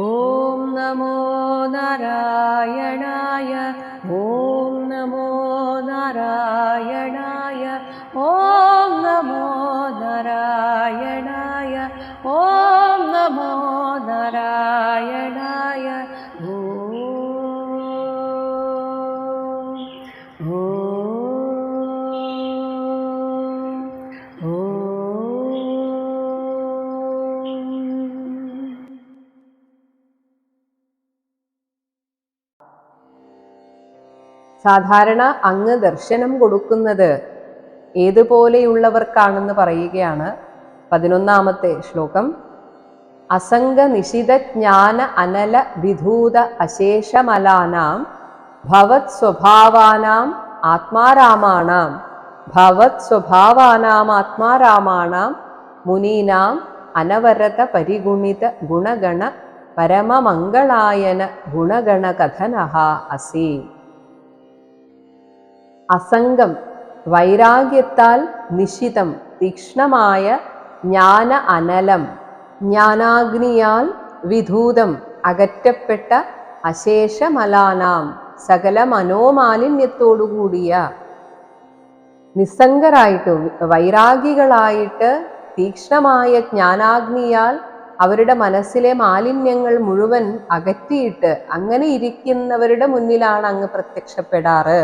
ॐ नमो नारायणाय സാധാരണ അങ്ങ് ദർശനം കൊടുക്കുന്നത് ഏതുപോലെയുള്ളവർക്കാണെന്ന് പറയുകയാണ് പതിനൊന്നാമത്തെ ശ്ലോകം. അസംഗ നിശിത ജ്ഞാന അനല വിധൂത അശേഷമലാനാം ഭവത് സ്വഭാവാനാം ആത്മാരാമാണാം. ഭവത് സ്വഭാവാനാം ആത്മാരാമാണാം. മുനീനാം അനവരത പരിഗുണിത ഗുണഗണ പരമമംഗളായന ഗുണഗണകഥനഹ അസി. അസംഗം വൈരാഗ്യത്താൽ നിശിതം തീക്ഷ്ണമായ ജ്ഞാന അനലം ജ്ഞാനാഗ്നിയാൽ വിധൂതം അകറ്റപ്പെട്ട അശേഷമലാനാം സകല മനോമാലിന്യത്തോടുകൂടിയ നിസ്സംഗരായിട്ട് വൈരാഗികളായിട്ട് തീക്ഷ്ണമായ ജ്ഞാനാഗ്നിയാൽ അവരുടെ മനസ്സിലെ മാലിന്യങ്ങൾ മുഴുവൻ അകറ്റിയിട്ട് അങ്ങനെ ഇരിക്കുന്നവരുടെ മുന്നിലാണ് അങ്ങ് പ്രത്യക്ഷപ്പെടാറ്.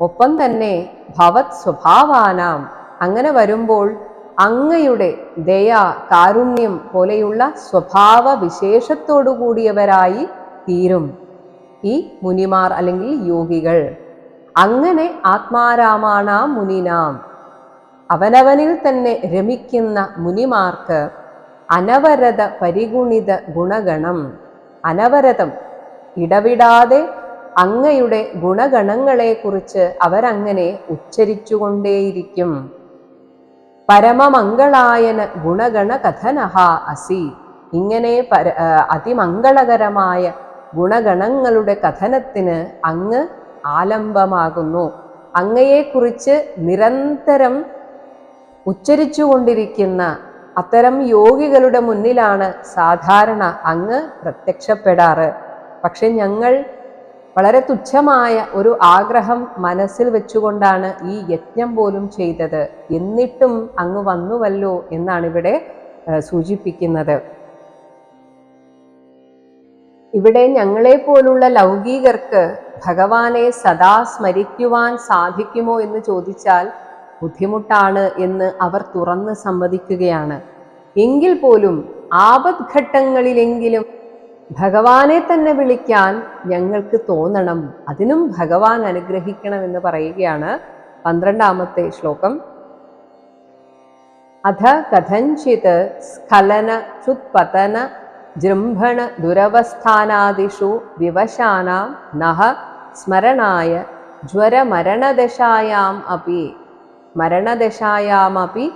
ഒപ്പം തന്നെ ഭവത് സ്വഭാവാനാം. അങ്ങനെ വരുമ്പോൾ അങ്ങയുടെ ദയ കാരുണ്യം പോലെയുള്ള സ്വഭാവ വിശേഷത്തോടു കൂടിയവരായി തീരും ഈ മുനിമാർ അല്ലെങ്കിൽ യോഗികൾ. അങ്ങനെ ആത്മാരാമാണാം മുനിനാം. അവനവനിൽ തന്നെ രമിക്കുന്ന മുനിമാർക്ക് അനവരത പരിഗുണിത ഗുണഗണം. അനവരതം ഇടവിടാതെ അങ്ങയുടെ ഗുണഗണങ്ങളെക്കുറിച്ച് അവരങ്ങനെ ഉച്ചരിച്ചുകൊണ്ടേയിരിക്കും. പരമമംഗളായന ഗുണഗണ കഥനഹ അസി. ഇങ്ങനെ പര അതിമംഗളകരമായ ഗുണഗണങ്ങളുടെ കഥനത്തിന് അങ്ങ് ആലംബമാകുന്നു. അങ്ങയെക്കുറിച്ച് നിരന്തരം ഉച്ചരിച്ചുകൊണ്ടിരിക്കുന്ന അത്തരം യോഗികളുടെ മുന്നിലാണ് സാധാരണ അങ്ങ് പ്രത്യക്ഷപ്പെടാറ്. പക്ഷെ ഞങ്ങൾ വളരെ തുച്ഛമായ ഒരു ആഗ്രഹം മനസ്സിൽ വെച്ചുകൊണ്ടാണ് ഈ യജ്ഞം പോലും ചെയ്തത്. എന്നിട്ടും അങ്ങ് വന്നുവല്ലോ എന്നാണ് ഇവിടെ സൂചിപ്പിക്കുന്നത്. ഇവിടെ ഞങ്ങളെ പോലുള്ള ലൗകികർക്ക് ഭഗവാനെ സദാ സ്മരിക്കുവാൻ സാധിക്കുമോ എന്ന് ചോദിച്ചാൽ ബുദ്ധിമുട്ടാണ് എന്ന് അവർ തുറന്ന് സമ്മതിക്കുകയാണ്. എങ്കിൽ പോലും ആപദ്ഘട്ടങ്ങളിലെങ്കിലും ഭഗവാനെ തന്നെ വിളിക്കാൻ ഞങ്ങൾക്ക് തോന്നണം. അതിനും ഭഗവാൻ അനുഗ്രഹിക്കണം എന്ന് പറയുകയാണ് പന്ത്രണ്ടാമത്തെ ശ്ലോകം. അധ കഥഞ്ചിത് സ്ഖലന ചുത്പതന ജൃംഭണ ദുരവസ്ഥാനാദിഷു വിവശാനാം നഹ സ്മരണായ ജ്വരമരണദശായാം അപ്പി മരണദശായാമപി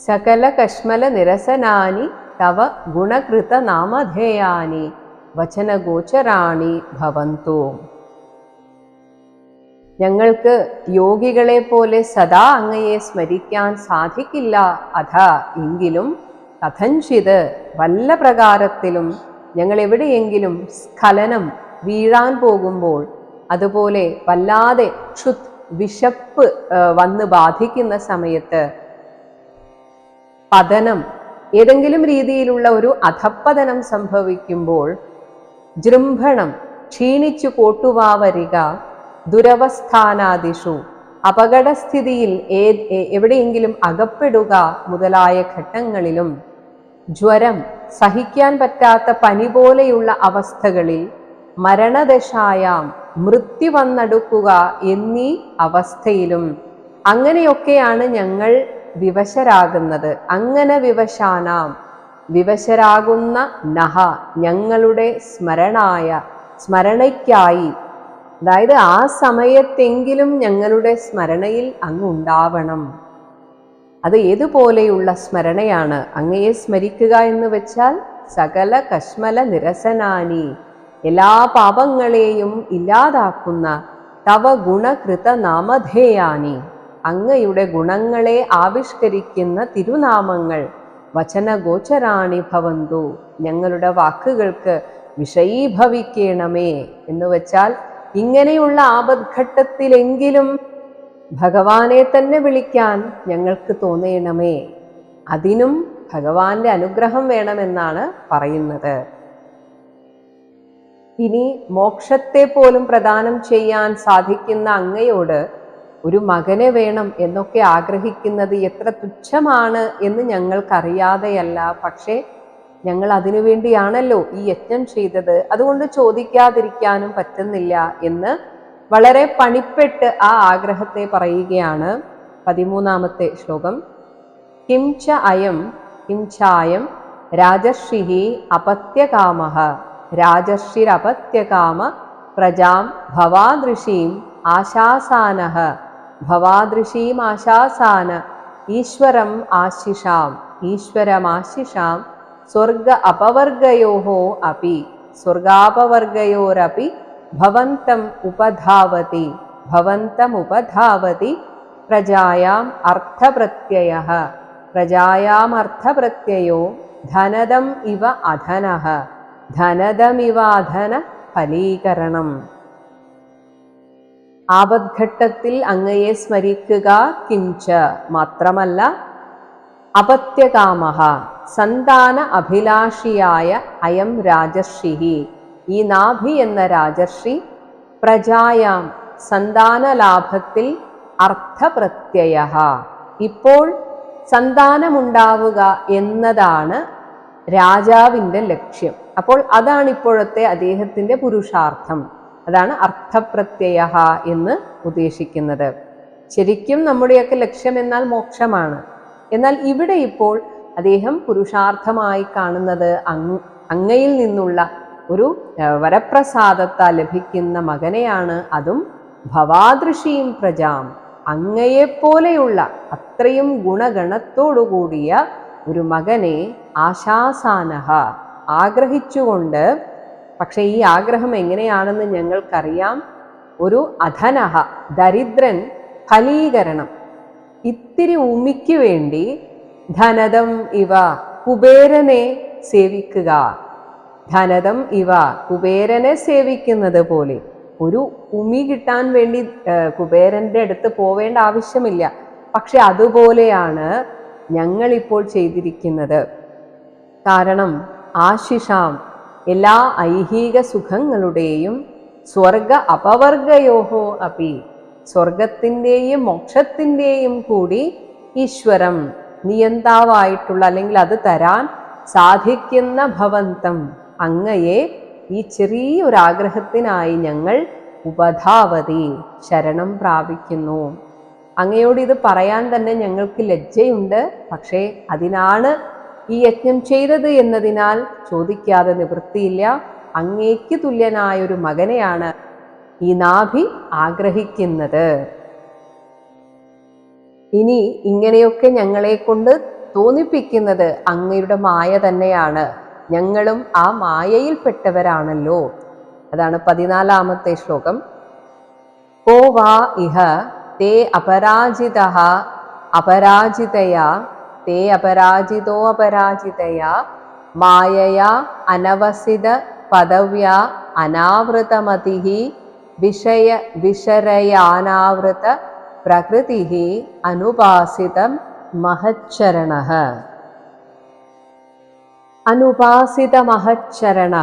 സകല ഗുണകൃത നാമധേയാനി വചനഗോചരാണി ഭവന്തു ഞങ്ങൾക്ക് യോഗികളെ പോലെ സദാ അങ്ങയെ സ്മരിക്കാൻ സാധിക്കില്ല അഥ എങ്കിലും കഥഞ്ചിത് വല്ല പ്രകാരത്തിലും ഞങ്ങൾ എവിടെയെങ്കിലും സ്ഖലനം വീഴാൻ പോകുമ്പോൾ അതുപോലെ വല്ലാതെ ക്ഷുത് വിശപ്പ് വന്ന് ബാധിക്കുന്ന സമയത്ത് പതനം ഏതെങ്കിലും രീതിയിലുള്ള ഒരു അധപ്പതനം സംഭവിക്കുമ്പോൾ ജൃംഭണം ക്ഷീണിച്ചു കോട്ടുവാവരിക ദുരവസ്ഥാനാദിഷു അപകടസ്ഥിതിയിൽ ഏ- എവിടെയെങ്കിലും അകപ്പെടുക മുതലായ ഘട്ടങ്ങളിലും ജ്വരം സഹിക്കാൻ പറ്റാത്ത പനി പോലെയുള്ള അവസ്ഥകളിൽ മരണദശായാം മൃത്യു വന്നടുക്കുക എന്നീ അവസ്ഥയിലും അങ്ങനെയൊക്കെയാണ് ഞങ്ങൾ വിവശരാകുന്നത്. അങ്ങനെ വിവശാനാം. വിവശരാകുന്ന നഹ ഞങ്ങളുടെ സ്മരണായ സ്മരണയ്ക്കായി. അതായത് ആ സമയത്തെങ്കിലും ഞങ്ങളുടെ സ്മരണയിൽ അങ്ങ് ഉണ്ടാവണം. അത് ഏതുപോലെയുള്ള സ്മരണയാണ്? അങ്ങയെ സ്മരിക്കുക എന്ന് വെച്ചാൽ സകല കശ്മല നിരസനാനി. എല്ലാ പാപങ്ങളെയും ഇല്ലാതാക്കുന്ന തവ ഗുണകൃത നാമധേയാനി അങ്ങയുടെ ഗുണങ്ങളെ ആവിഷ്കരിക്കുന്ന തിരുനാമങ്ങൾ വചനഗോചരാണി ഭവന്തു. ഞങ്ങളുടെ വാക്കുകൾക്ക് വിഷയീഭവിക്കണമേ എന്ന് വെച്ചാൽ ഇങ്ങനെയുള്ള ആപദ്ഘട്ടത്തിലെങ്കിലും ഭഗവാനെ തന്നെ വിളിക്കാൻ ഞങ്ങൾക്ക് തോന്നണമേ. അതിനും ഭഗവാന്റെ അനുഗ്രഹം വേണമെന്നാണ് പറയുന്നത്. ഇനി മോക്ഷത്തെ പോലും പ്രദാനം ചെയ്യാൻ സാധിക്കുന്ന അങ്ങയോട് ഒരു മകനെ വേണം എന്നൊക്കെ ആഗ്രഹിക്കുന്നത് എത്ര തുച്ഛമാണ് എന്ന് ഞങ്ങൾക്കറിയാതെയല്ല. പക്ഷേ ഞങ്ങൾ അതിനു വേണ്ടിയാണല്ലോ ഈ യജ്ഞം ചെയ്തത്. അതുകൊണ്ട് ചോദിക്കാതിരിക്കാനും പറ്റുന്നില്ല എന്ന് വളരെ പണിപ്പെട്ട് ആ ആഗ്രഹത്തെ പറയുകയാണ് പതിമൂന്നാമത്തെ ശ്ലോകം. കിംച അയം കിംചായം രാജർഷിഹി അപത്യകാമ. രാജർഷിരപത്യകാമ പ്രജാം ഭവാദൃശീം ആശാസാനഃ. ഭവാദൃശീം ആശാസാന ഈശ്വരം ആശിഷാം ഈശ്വരമാശിഷാം സ്വർഗ അപവർഗയോ അപ്പി സ്വർഗാപവർഗയോരപി ഭവന്തം ഉപധാവതി ഭവന്തം ഉപധാവതി പ്രജായാം അർത്ഥപ്രത്യയ പ്രജായാം അർത്ഥപ്രത്യയോ ധനദം ഇവ അധന ധനദമിവ അധന ഫലീകരണം ആപദ്ഘട്ടത്തിൽ അങ്ങയെ സ്മരിക്കുക കിഞ്ച. മാത്രമല്ല അപത്യകാമഹ സന്താന അഭിലാഷിയായ അയം രാജർഷിഹി. ഈ നാഭി എന്ന രാജർഷി പ്രജായാം സന്താന ലാഭത്തിൽ അർത്ഥപ്രത്യയ ഇപ്പോൾ സന്താനമുണ്ടാവുക എന്നതാണ് രാജാവിന്റെ ലക്ഷ്യം. അപ്പോൾ അതാണ് ഇപ്പോഴത്തെ അദ്ദേഹത്തിന്റെ പുരുഷാർത്ഥം. അതാണ് അർത്ഥപ്രത്യയ എന്ന് ഉദ്ദേശിക്കുന്നത്. ശരിക്കും നമ്മുടെയൊക്കെ ലക്ഷ്യം എന്നാൽ മോക്ഷമാണ്. എന്നാൽ ഇവിടെ ഇപ്പോൾ അദ്ദേഹം പുരുഷാർത്ഥമായി കാണുന്നത് അങ് അങ്ങയിൽ നിന്നുള്ള ഒരു വരപ്രസാദത്താൽ ലഭിക്കുന്ന മകനെയാണ്. അതും ഭവാദൃശിയും പ്രജാം. അങ്ങയെപ്പോലെയുള്ള അത്രയും ഗുണഗണത്തോടുകൂടിയ ഒരു മകനെ ആശാസാനഹ ആഗ്രഹിച്ചുകൊണ്ട് പക്ഷെ ഈ ആഗ്രഹം എങ്ങനെയാണെന്ന് ഞങ്ങൾക്കറിയാം. ഒരു അധനഹ ദരിദ്രൻ ഫലീകരണം. ഇത്തിരി ഉമിക്ക് വേണ്ടി ധനതം ഇവ കുബേരനെ സേവിക്കുക. ധനതം ഇവ കുബേരനെ സേവിക്കുന്നത് പോലെ. ഒരു ഉമി കിട്ടാൻ വേണ്ടി കുബേരന്റെ അടുത്ത് പോവേണ്ട ആവശ്യമില്ല. പക്ഷെ അതുപോലെയാണ് ഞങ്ങളിപ്പോൾ ചെയ്തിരിക്കുന്നത്. കാരണം ആശിഷാം എല്ലാ ഐഹിക സുഖങ്ങളുടെയും സ്വർഗ അപവർഗയോഹോ അപി സ്വർഗത്തിന്റെയും മോക്ഷത്തിന്റെയും കൂടി ഈശ്വരം നിയന്താവായിട്ടുള്ള അല്ലെങ്കിൽ അത് തരാൻ സാധിക്കുന്ന ഭവന്തം അങ്ങയെ ഈ ചെറിയൊരാഗ്രഹത്തിനായി ഞങ്ങൾ ഉപധാവതി ശരണം പ്രാപിക്കുന്നു. അങ്ങയോട് ഇത് പറയാൻ തന്നെ ഞങ്ങൾക്ക് ലജ്ജയുണ്ട്. പക്ഷേ അതിനാണ് ഈ യജ്ഞം ചെയ്തത് എന്നതിനാൽ ചോദിക്കാതെ നിവൃത്തിയില്ല. അങ്ങേക്ക് തുല്യനായ ഒരു മകനെയാണ് ഈ നാഭി ആഗ്രഹിക്കുന്നത്. ഇനി ഇങ്ങനെയൊക്കെ ഞങ്ങളെ കൊണ്ട് തോന്നിപ്പിക്കുന്നത് അങ്ങയുടെ മായ തന്നെയാണ്. ഞങ്ങളും ആ മായയിൽപ്പെട്ടവരാണല്ലോ. അതാണ് പതിനാലാമത്തെ ശ്ലോകം. കോ വാ ഇഹ തേ അപരാജിത അപരാജിതയാ തേ അപരാജിതോ അപരാജിതയാ മായയാ അനവസിത പദവ്യാ അനാവൃതമതി വിഷയ വിഷരയാനാവൃത പ്രകൃതി അനുപാസിതം മഹച്ചരണ. അനുപാസിത മഹച്ചരണ.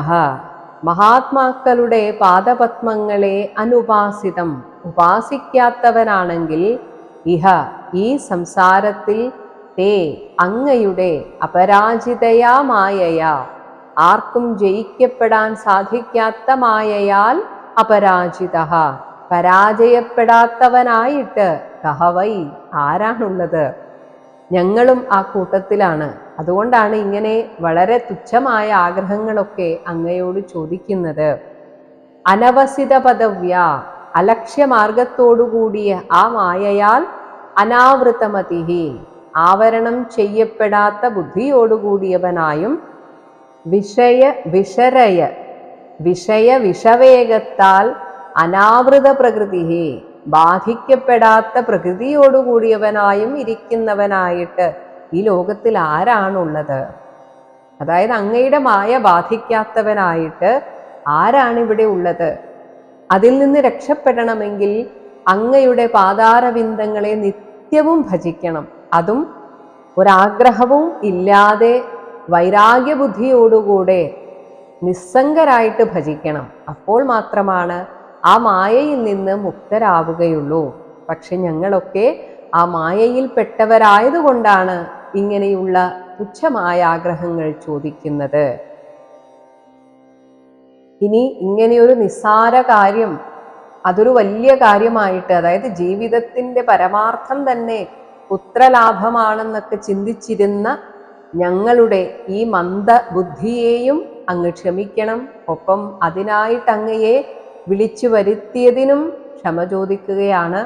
മഹാത്മാക്കളുടെ പാദപത്മങ്ങളെ അനുപാസിതം. ഉപാസിക്കാത്തവനാണെങ്കിൽ ഇഹ ഈ സംസാരത്തിൽ തേ അങ്ങയുടെ അപരാജിതയാ മായയാ. ആർക്കും ജയിക്കപ്പെടാൻ സാധിക്കാത്ത മായയാൽ അപരാജിത പരാജയപ്പെടാത്തവനായിട്ട് കഹവൈ ആരാണുള്ളത്? ഞങ്ങളും ആ കൂട്ടത്തിലാണ്. അതുകൊണ്ടാണ് ഇങ്ങനെ വളരെ തുച്ഛമായ ആഗ്രഹങ്ങളൊക്കെ അങ്ങയോട് ചോദിക്കുന്നത്. അനവസിത പദവ്യ അലക്ഷ്യമാർഗത്തോടുകൂടിയ ആ മായയാൽ അനാവൃതമതിഹി. ആവരണം ചെയ്യപ്പെടാത്ത ബുദ്ധിയോടുകൂടിയവനായും വിഷയ വിഷരയ വിഷയ വിഷവേഗത്താൽ അനാവൃത പ്രകൃതി ബാധിക്കപ്പെടാത്ത പ്രകൃതിയോടുകൂടിയവനായും ഇരിക്കുന്നവനായിട്ട് ഈ ലോകത്തിൽ ആരാണുള്ളത്? അതായത് അങ്ങയുടെ മായ ബാധിക്കാത്തവനായിട്ട് ആരാണ് ഇവിടെ ഉള്ളത്? അതിൽ നിന്ന് രക്ഷപ്പെടണമെങ്കിൽ അങ്ങയുടെ പാതാരവിന്ദങ്ങളെ നിത്യവും ഭജിക്കണം. അതും ഒരാഗ്രഹവും ഇല്ലാതെ വൈരാഗ്യബുദ്ധിയോടുകൂടെ നിസ്സംഗരായിട്ട് ഭജിക്കണം. അപ്പോൾ മാത്രമാണ് ആ മായയിൽ നിന്ന് മുക്തരാവുകയുള്ളൂ. പക്ഷെ ഞങ്ങളൊക്കെ ആ മായയിൽ പെട്ടവരായതുകൊണ്ടാണ് ഇങ്ങനെയുള്ള തുച്ഛമായ ആഗ്രഹങ്ങൾ ചോദിക്കുന്നത്. ഇനി ഇങ്ങനെയൊരു നിസ്സാര കാര്യം അതൊരു വലിയ കാര്യമായിട്ട് അതായത് ജീവിതത്തിന്റെ പരമാർത്ഥം തന്നെ പുത്രലാഭമാണെന്നൊക്കെ ചിന്തിച്ചിരുന്ന ഞങ്ങളുടെ ഈ മന്ദബുദ്ധിയെയും അങ്ങ് ക്ഷമിക്കണം. ഒപ്പം അതിനായിട്ട് അങ്ങയെ വിളിച്ചു വരുത്തിയതിനും ക്ഷമ ചോദിക്കുകയാണ്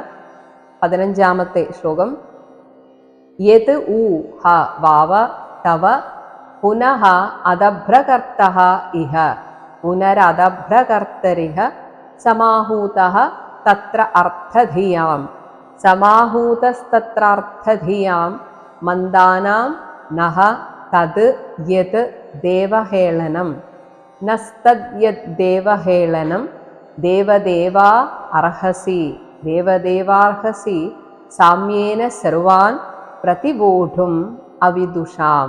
പതിനഞ്ചാമത്തെ ശ്ലോകം. യത് ഉ ഹ വാവ തവ പുനഃ അദഭ്രകർത്ത ഇഹ പുനരദഭ്രകർത്തരിഹ സമാഹൂത തത്ര അർത്ഥധിയാം. समाहूतस्तत्रार्थधियां मन्दानां नः तद् यत् देवहेलनं। नस्तद्यद्देवहेलनं देवदेवा अर्हसि। देवदेवार्हसि साम्येन सर्वान् प्रतिवोढुम् अविदुषां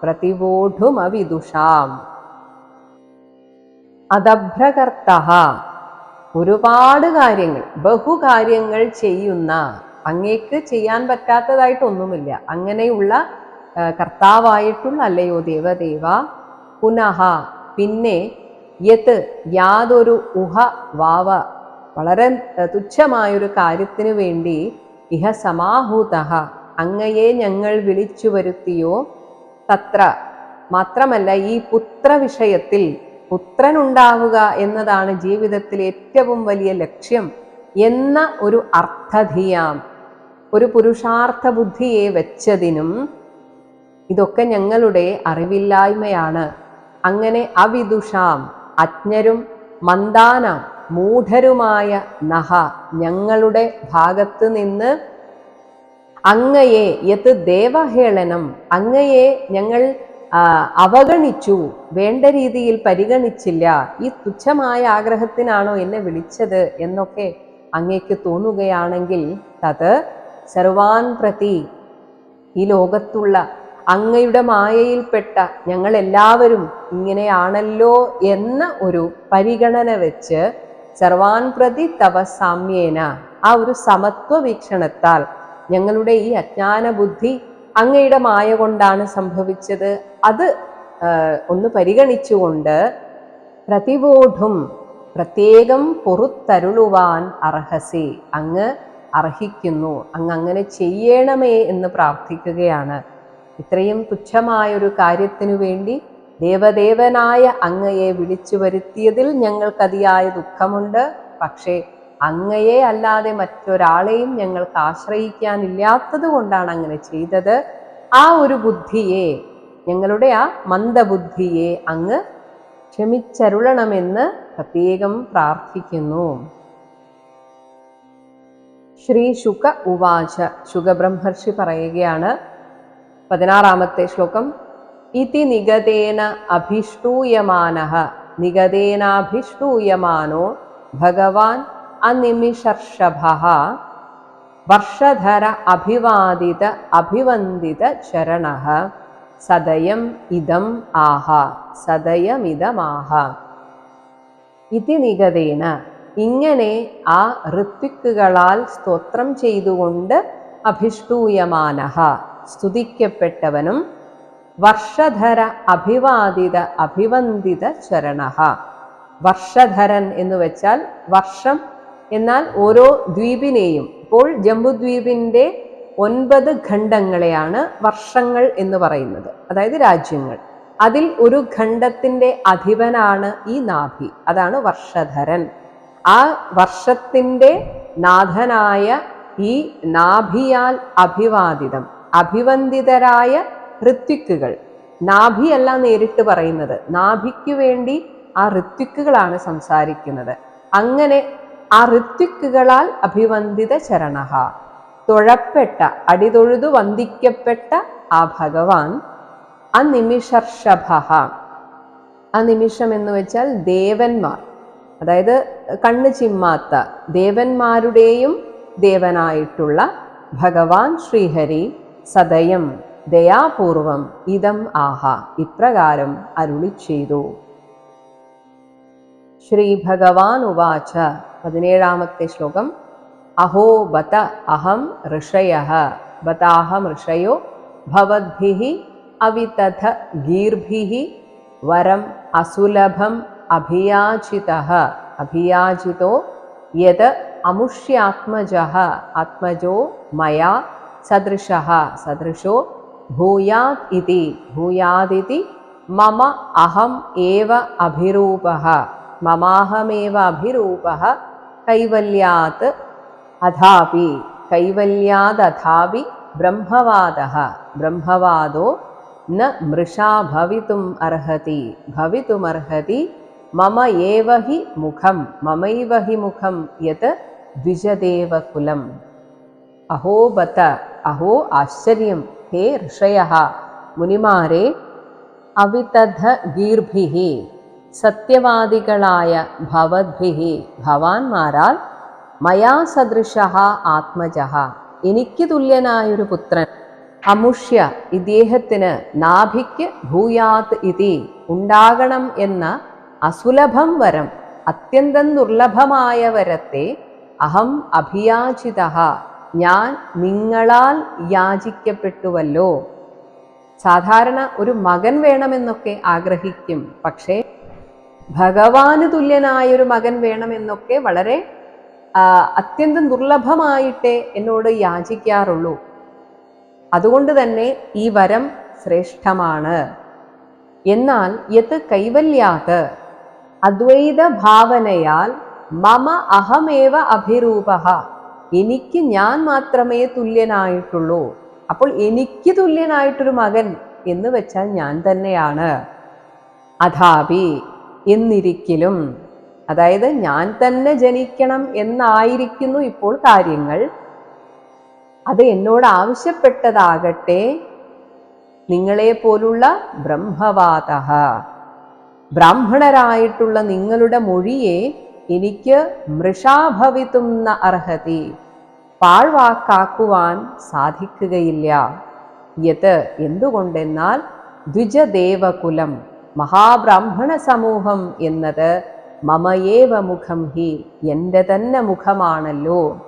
प्रतिवोढुमविदुषाम् अदभ्रकर्तः ഒരുപാട് കാര്യങ്ങൾ ബഹുകാര്യങ്ങൾ ചെയ്യുന്ന അങ്ങേക്ക് ചെയ്യാൻ പറ്റാത്തതായിട്ടൊന്നുമില്ല. അങ്ങനെയുള്ള കർത്താവായിട്ടുള്ള അല്ലയോ ദേവദേവ പുനഃ പിന്നെ യത് യാതൊരു ഉഹ വാവ വളരെ തുച്ഛമായൊരു കാര്യത്തിന് വേണ്ടി ഇഹ സമാഹൂത അങ്ങയെ ഞങ്ങൾ വിളിച്ചു വരുത്തിയോ തത്ര. മാത്രമല്ല ഈ പുത്ര വിഷയത്തിൽ പുത്രനുണ്ടാവുക എന്നതാണ് ജീവിതത്തിൽ ഏറ്റവും വലിയ ലക്ഷ്യം എന്ന ഒരു അർത്ഥധിയാം. ഒരു പുരുഷാർത്ഥ ബുദ്ധിയെ വെച്ചതിനും ഇതൊക്കെ ഞങ്ങളുടെ അറിവില്ലായ്മയാണ്. അങ്ങനെ അവിദുഷാം അജ്ഞരും മന്ദാന മൂഢരുമായ നഹ ഞങ്ങളുടെ ഭാഗത്ത് നിന്ന് അങ്ങയെ യത് ദേവഹേളനം അങ്ങയെ ഞങ്ങൾ അവഗണിച്ചു. വേണ്ട രീതിയിൽ പരിഗണിച്ചില്ല. ഈ തുച്ഛമായ ആഗ്രഹത്തിനാണോ എന്നെ വിളിച്ചത് എന്നൊക്കെ അങ്ങേക്ക് തോന്നുകയാണെങ്കിൽ തത് സർവാൻ പ്രതി. ഈ ലോകത്തുള്ള അങ്ങയുടെ മായയിൽപ്പെട്ട ഞങ്ങൾ എല്ലാവരും ഇങ്ങനെയാണല്ലോ എന്ന ഒരു പരിഗണന വെച്ച് സർവാൻ പ്രതി തവ സാമ്യേന. ആ ഒരു സമത്വ വീക്ഷണത്താൽ ഞങ്ങളുടെ ഈ അജ്ഞാന ബുദ്ധി അങ്ങയുടെ മായ കൊണ്ടാണ് സംഭവിച്ചത്. അത് ഒന്ന് പരിഗണിച്ചുകൊണ്ട് പ്രതിബോധും പ്രത്യേകം പൊറുത്തരുളുവാൻ അർഹസി. അങ്ങ് അർഹിക്കുന്നു. അങ്ങ് അങ്ങനെ ചെയ്യണമേ എന്ന് പ്രാർത്ഥിക്കുകയാണ്. ഇത്രയും തുച്ഛമായൊരു കാര്യത്തിനു വേണ്ടി ദേവദേവനായ അങ്ങയെ വിളിച്ചു വരുത്തിയതിൽ ഞങ്ങൾക്കതിയായ ദുഃഖമുണ്ട്. പക്ഷേ അങ്ങയെ അല്ലാതെ മറ്റൊരാളെയും ഞങ്ങൾക്ക് ആശ്രയിക്കാനില്ലാത്തത് കൊണ്ടാണ് അങ്ങനെ ചെയ്തത്. ആ ഒരു ബുദ്ധിയെ ഞങ്ങളുടെ ആ മന്ദബുദ്ധിയെ അങ്ങ് ക്ഷമിച്ചരുളണമെന്ന് പ്രത്യേകം പ്രാർത്ഥിക്കുന്നു. ശ്രീ ശുക ഉവാച ശുഗബ്രഹ്മർഷി പറയുകയാണ്. പതിനാറാമത്തെ ശ്ലോകം. ഇതി നിഗതേന അഭിഷ്ടൂയമാന നിഗതേനാഭിഷ്ടൂയമാനോ ഭഗവാൻ അനിമിഷർഷഭ വർഷധര അഭിവാദിത അഭിവന്ദിത ചരണ സദയം ഇതം ആഹ സദയമിതമാഹ ഇതി നിഗതേന ഇങ്ങനെ ആ ഋത്വിക്കുകളാൽ സ്തോത്രം ചെയ്തുകൊണ്ട് അഭിഷ്ടൂയമാന സ്തുതിക്കപ്പെട്ടവനും വർഷധര അഭിവാദിത അഭിവന്ദിത ചരണ. വർഷധരൻ എന്ന് വെച്ചാൽ വർഷം എന്നാൽ ഓരോ ദ്വീപിനെയും ഇപ്പോൾ ജംബുദ്വീപിന്റെ ഒൻപത് ഖണ്ഡങ്ങളെയാണ് വർഷങ്ങൾ എന്ന് പറയുന്നത് അതായത് രാജ്യങ്ങൾ. അതിൽ ഒരു ഖണ്ഡത്തിന്റെ അധിപനാണ് ഈ നാഭി അതാണ് വർഷധരൻ. ആ വർഷത്തിന്റെ നാഥനായ ഈ നാഭിയാൽ അഭിവാദിതം അഭിവന്ദിതരായ ഋത്വിക്കുകൾ. നാഭിയല്ല നേരിട്ട് പറയുന്നത് നാഭിക്ക് വേണ്ടി ആ ഋത്വിക്കുകളാണ് സംസാരിക്കുന്നത്. അങ്ങനെ ആ ഋത്വിക്കുകളാൽ അഭിവന്ദിത ചരണഹ തൊഴപ്പെട്ട അടിതൊഴുതു വന്ദിക്കപ്പെട്ട ആ ഭഗവാൻ അനിമിഷർഷഭ. അനിമിഷം എന്ന് വെച്ചാൽ ദേവന്മാർ. അതായത് കണ്ണ് ചിമ്മാത്ത ദേവന്മാരുടെയും ദേവനായിട്ടുള്ള ഭഗവാൻ ശ്രീഹരി സദയം ദയാപൂർവം ഇതം ആഹ. ഇപ്രകാരം അരുളി ചെയ്തു ശ്രീ ഭഗവാൻ ഉവാച പതിനേഴാമത്തെ ശ്ലോകം അഹോ ബത അഹം ഋഷയ ബതാഹം ഋഷയോ ഭവദ്ഭിः അവിതഥ ഗീർഭിः വരം അസുലഭം അഭിയാചിതഃ അഭിയാചിതോ യത് അമുഷ്യാത്മജः ആത്മജോ മയാ സദൃശः സദൃശോ ഭൂയാത് ഇതി ഭൂയാദിതി മമ അഹം ഏവ അഭിരൂപः മമാഹമേവ അഭിരൂപः കൈവല്യാത് അഥാപി. കൈവല്യാദാപി ബ്രഹ്മവാദ ബ്രഹ്മവാദോ ന മൃഷാ ഭവിതും അർഹതി. ഭവിതുമർഹതി മമ ഏവ ഹി മുഖം. മമൈവ ഹി മുഖം യത് ദ്വിജദേവകുലം അഹോ ബത. അഹോ ആശ്ചര്യം. ഹേ ഋഷയ. മുനിമാരെ അവിതധ ഗീർഭിः സത്യവാദികളായ ഭവദ്ഭിഹി ഭവാന്മാരാൽ മയാ സദൃശ ആത്മജ. എനിക്ക് തുല്യനായൊരു പുത്രൻ അമുഷ്യ ഇദ്ദേഹത്തിന് നാഭിക്ക് ഭൂയാത് ഇതി ഉണ്ടാകണം എന്ന അസുലഭം വരം അത്യന്തം ദുർലഭമായ വരത്തെ അഹം അഭിയാചിത. ഞാൻ നിങ്ങളാൽ യാചിക്കപ്പെട്ടുവല്ലോ. സാധാരണ ഒരു മകൻ വേണമെന്നൊക്കെ ആഗ്രഹിക്കും പക്ഷേ ഭഗവാന് തുല്യനായൊരു മകൻ വേണമെന്നൊക്കെ വളരെ അത്യന്തം ദുർലഭമായിട്ടേ എന്നോട് യാചിക്കാറുള്ളൂ. അതുകൊണ്ട് തന്നെ ഈ വരം ശ്രേഷ്ഠമാണ്. എന്നാൽ യത് കൈവല്യാത്. അദ്വൈത ഭാവനയാൽ മമ അഹമേവ അഭിരൂപ എനിക്ക് ഞാൻ മാത്രമേ തുല്യനായിട്ടുള്ളൂ. അപ്പോൾ എനിക്ക് തുല്യനായിട്ടൊരു മകൻ എന്ന് വെച്ചാൽ ഞാൻ തന്നെയാണ്. അഥാപി എന്നിരിക്കലും. അതായത് ഞാൻ തന്നെ ജനിക്കണം എന്നായിരിക്കുന്നു ഇപ്പോൾ കാര്യങ്ങൾ. അത് എന്നോട് ആവശ്യപ്പെട്ടതാകട്ടെ. നിങ്ങളെ പോലുള്ള ബ്രഹ്മവാദ ബ്രാഹ്മണരായിട്ടുള്ള നിങ്ങളുടെ മൊഴിയെ എനിക്ക് മൃഷാഭവിത്തുന്ന അർഹതി. പാഴ്വാക്കാക്കുവാൻ സാധിക്കുകയില്ല. യത് എന്തുകൊണ്ടെന്നാൽ ദ്വിജദേവകുലം മഹാബ്രാഹ്മണ സമൂഹം എന്നത് മമയേവ മുഖം ഹി എന്റെ തന്നെ മുഖമാണല്ലോ.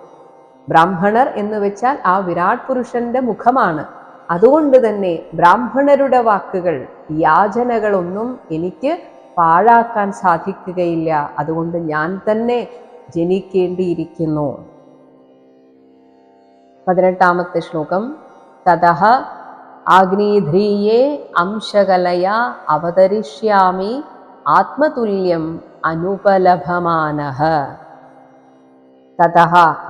ബ്രാഹ്മണർ എന്ന് വെച്ചാൽ ആ വിരാട് പുരുഷന്റെ മുഖമാണ്. അതുകൊണ്ട് തന്നെ ബ്രാഹ്മണരുടെ വാക്കുകൾ യാചനകളൊന്നും എനിക്ക് പാഴാക്കാൻ സാധിക്കുകയില്ല. അതുകൊണ്ട് ഞാൻ തന്നെ ജനിക്കേണ്ടിയിരിക്കുന്നു. പതിനെട്ടാമത്തെ ശ്ലോകം. തതഃ ആഗ്നീധ്രീയേ അംശകലയാ അവതരിഷ്യാമി ആത്മതുല്യം അനുപലഭമാന തഥ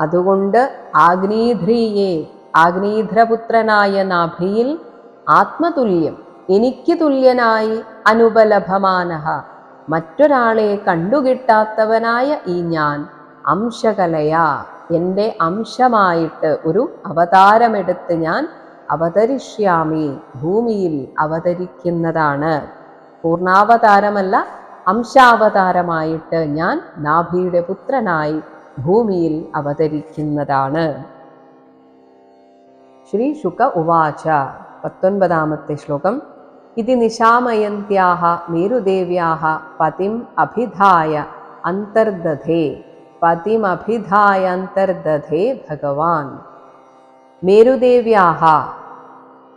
അതുകൊണ്ട് ആഗ്നീധ്രീയേ ആഗ്നീധ്രപുത്രനായ നാഭിയിൽ ആത്മതുല്യം എനിക്ക് തുല്യനായി അനുപലഭമാന മറ്റൊരാളെ കണ്ടുകിട്ടാത്തവനായ ഈ ഞാൻ അംശകലയാ എന്റെ അംശമായിട്ട് ഒരു അവതാരമെടുത്ത് ഞാൻ അവതരിഷ്യാമി. ഭൂമിയിൽ അവതരിക്കുന്നതാണ്. പൂർണാവതാരമല്ല അംശാവതാരമായിട്ട് ഞാൻ നാഭിയുടെ പുത്രനായി ഭൂമിയിൽ അവതരിക്കുന്നതാണ്. ശ്രീ ശുക ഉവാച പത്തൊൻപതാമത്തെ ശ്ലോകം. ഇതി നിശാമയന്ത്യാഹ മേരുദേവ്യാഹ പതിം അഭിധായ അന്തർദധേ പതിമഭിധായ അന്തർദധേ ഭഗവാൻ. മേരുദേവ്യാഹ.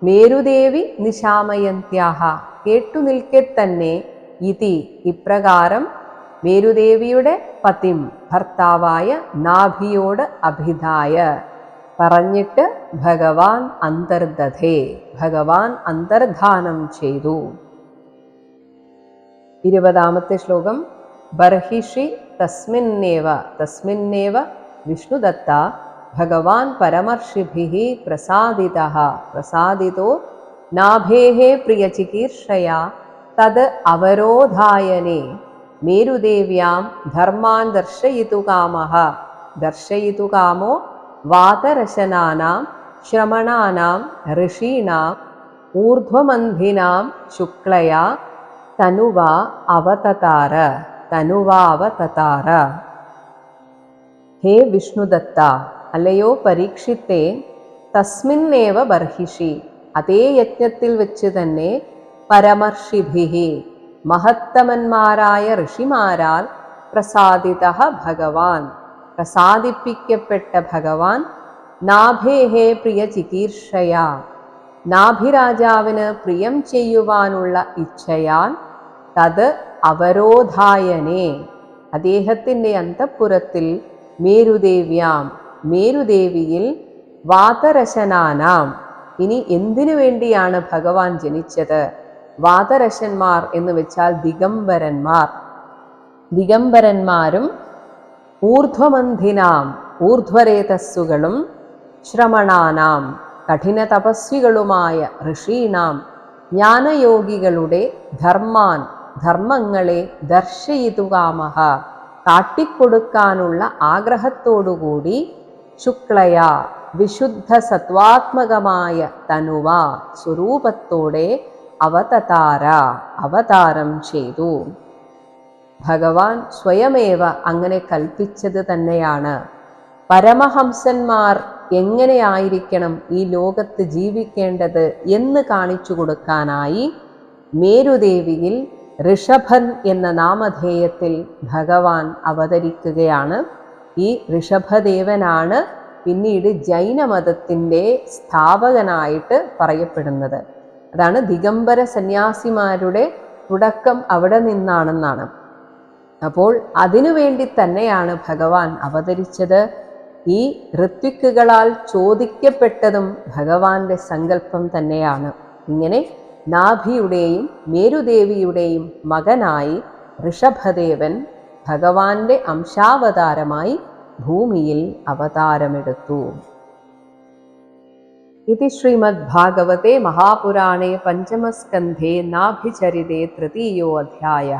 മേരുദേവി നിശാമയന്ത്യാഹ. കേട്ടു നിൽക്കെ തന്നെ ഇതി ഇപ്രകാരം മേരുദേവിയുടെ പതിം ഭർത്താവായ നാഭിയോട് അഭിധായ. പറഞ്ഞിട്ട് ഭഗവാൻ അന്തർദധേ. ഭഗവാൻ അന്തർധാനം ചെയ്തു. ഇരുപതാമത്തെ ശ്ലോകം. ബർഹിഷി തസ്മിന്നേവ. തസ്മിന്നേവ വിഷ്ണുദത്ത ഭഗവാൻ പരമർഷിഭിः പ്രസാദിതः പ്രസാദിതോ നാഭേः പ്രിയചികീർഷയാ തത് അവരോധായനെ മേരുദേവ്യാം ധർമാൻ ദർശയിതുകാമः ദർശയിതുകാമോ വാതരശനാനാം ശ്രമണാനാം ഋഷീണാം ഊർധ്വമന്ധിനാം ശുക്ലയാ തനുവാ അവതതാര തനുവാവതതാര ഹേ വിഷ്ണുദത്ത അല്ലയോ പരീക്ഷിത്തെ തസ്മിന്നേവ ബർഹിഷി അതേ യജ്ഞത്തിൽ വെച്ച് തന്നെ പരമർഷിഭിഹി മഹത്തമന്മാരായ ഋഷിമാരാൽ പ്രസാദിത ഭഗവാൻ പ്രസാദിപ്പിക്കപ്പെട്ട ഭഗവാൻ നാഭേഹേ പ്രിയ ചികീർഷയാ നാഭിരാജാവിന് പ്രിയം ചെയ്യുവാനുള്ള ഇച്ഛയാൽ തത് അവരോധായനെ. അദ്ദേഹത്തിന്റെ അന്തഃപുരത്തിൽ മേരുദേവ്യാം മേരുദേവിയിൽ വാതരശനാനാം. ഇനി എന്തിനു വേണ്ടിയാണ് ഭഗവാൻ ജനിച്ചത്? വാതരശന്മാർ എന്ന് വെച്ചാൽ ദിഗംബരന്മാർ. ദിഗംബരന്മാരും ഊർധ്വമന്ധിനാം ഊർധ്വരേതസ്സുകളും ശ്രമണാനാം കഠിന തപസ്വികളുമായ ഋഷീണാം ജ്ഞാനയോഗികളുടെ ധർമാൻ ധർമ്മങ്ങളെ ദർശയിതുകാമഹ കാട്ടിക്കൊടുക്കാനുള്ള ആഗ്രഹത്തോടുകൂടി ശുക്ലയ വിശുദ്ധ സത്വാത്മകമായ തനുവ സ്വരൂപത്തോടെ അവതതാര അവതാരം ചെയ്തു. ഭഗവാൻ സ്വയമേവ അങ്ങനെ കൽപ്പിച്ചത് തന്നെയാണ്. പരമഹംസന്മാർ എങ്ങനെയായിരിക്കണം ഈ ലോകത്ത് ജീവിക്കേണ്ടത് എന്ന് കാണിച്ചു കൊടുക്കാനായി മേരുദേവിയിൽ ഋഷഭൻ എന്ന നാമധേയത്തിൽ ഭഗവാൻ അവതരിക്കുകയാണ്. ഈ ഋഷഭദേവനാണ് പിന്നീട് ജൈനമതത്തിന്റെ സ്ഥാപകനായിട്ട് പറയപ്പെടുന്നത്. അതാണ് ദിഗംബര സന്യാസിമാരുടെ തുടക്കം അവിടെ നിന്നാണെന്നാണ്. അപ്പോൾ അതിനു വേണ്ടി തന്നെയാണ് ഭഗവാൻ അവതരിച്ചത്. ഈ ഋത്വിക്കുകളാൽ ചോദിക്കപ്പെട്ടതും ഭഗവാന്റെ സങ്കല്പം തന്നെയാണ്. ഇങ്ങനെ നാഭിയുടെയും മേരുദേവിയുടെയും മകനായി ഋഷഭദേവൻ ഭഗവാന്റെ അംശാവതാരമായി ഭൂമിയിൽ അവതാരമെടുത്തു. ഇതി ശ്രീമദ് ഭാഗവതേ മഹാപുരാണേ പഞ്ചമസ്കന്ധേ നാഭിചരിതേ തൃതീയോ അധ്യായ.